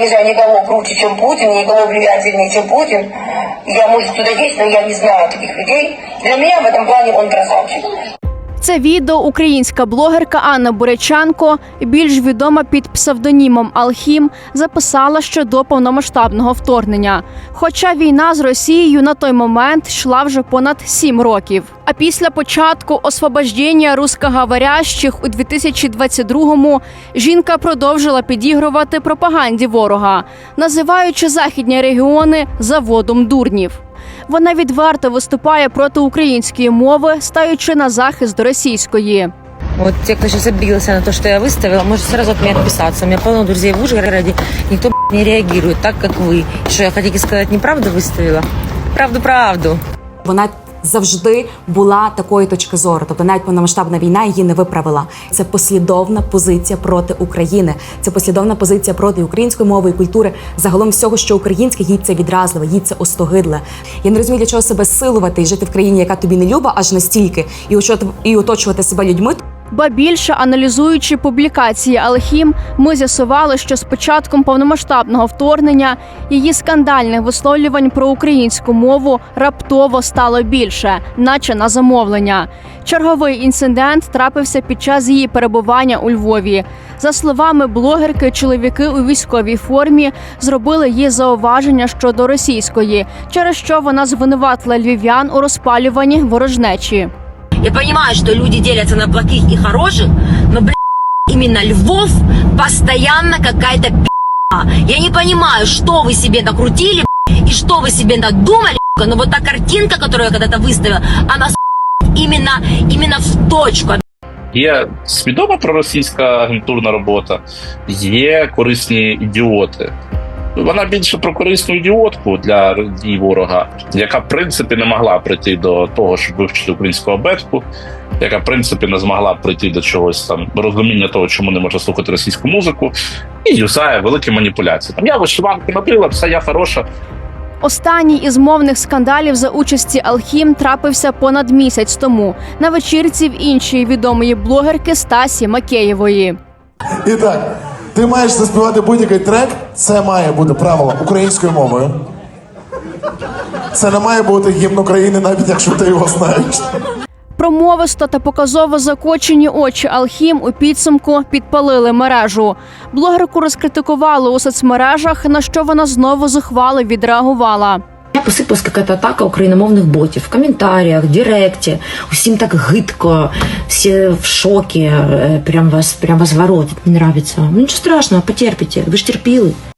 не знаю никого круче, чем Путин, никого влиятельнее, чем Путин. Я, может, кто-то есть, но я не знаю таких людей. Для меня в этом плане он красавчик. Це відео українська блогерка Анна Бурячанко, більш відома під псевдонімом Алхім, записала ще до повномасштабного вторгнення. Хоча війна з Росією на той момент йшла вже понад сім років. А після початку освобождення русскоговорящих у 2022-му жінка продовжила підігрувати пропаганді ворога, називаючи західні регіони заводом дурнів. Вона відверто виступає проти української мови, стаючи на захист російської. Вот те, кто сейчас обиделся на то, что я выставила, может сразу от меня отписаться. У меня полно друзей в Ужгороде, никто б***ь, не реагирует так, как вы. Что, я хотите сказать, неправду выставила? Правду-правду. Вона завжди була такої точки зору. Тобто навіть повномасштабна війна її не виправила. Це послідовна позиція проти України. Це послідовна позиція проти української мови і культури. Загалом всього, що українське, їй це відразливо, їй це остогидле. Я не розумію, для чого себе силувати і жити в країні, яка тобі не люба, аж настільки, і і оточувати себе людьми. Ба більше аналізуючи публікації Алхім, ми з'ясували, що з початком повномасштабного вторгнення її скандальних висловлювань про українську мову раптово стало більше, наче на замовлення. Черговий інцидент трапився під час її перебування у Львові. За словами блогерки, чоловіки у військовій формі зробили їй зауваження щодо російської, через що вона звинуватила львів'ян у розпалюванні ворожнечі. Я понимаю, что люди делятся на плохих и хороших, но, блядь, именно Львов постоянно какая-то пи***а. Я не понимаю, что вы себе накрутили, блядь, и что вы себе надумали, блядь, но вот та картинка, которую я когда-то выставила, она с*** именно, именно в точку. Є свідома проросійська агентурна робота, є корисні ідіоти. Вона більше про корисну ідіотку для дій ворога, яка в принципі не могла прийти до того, щоб вивчити українську абетку, яка в принципі не змогла прийти до чогось там розуміння того, чому не можна слухати російську музику, і юзає великі маніпуляції. Там я вишиванку набила, все я хороша. Останній із мовних скандалів за участі Алхім трапився понад місяць тому на вечірці в іншої відомої блогерки Стасі Макеєвої. І так, ти маєш заспівати будь-який трек, це має бути правило українською мовою. Це не має бути гімн України, навіть якщо ти його знаєш. Промовисто та показово закочені очі Алхім у підсумку підпалили мережу. Блогерку розкритикували у соцмережах, на що вона знову зухвало відреагувала. Я посипалась какая-то атака україномовних ботів в коментарях, директі. Усім так гидко, всі в шокі, е, прям вас, прям вас воротить, не нравится. Ну нічого страшного, потерпите, ви ж терпіли.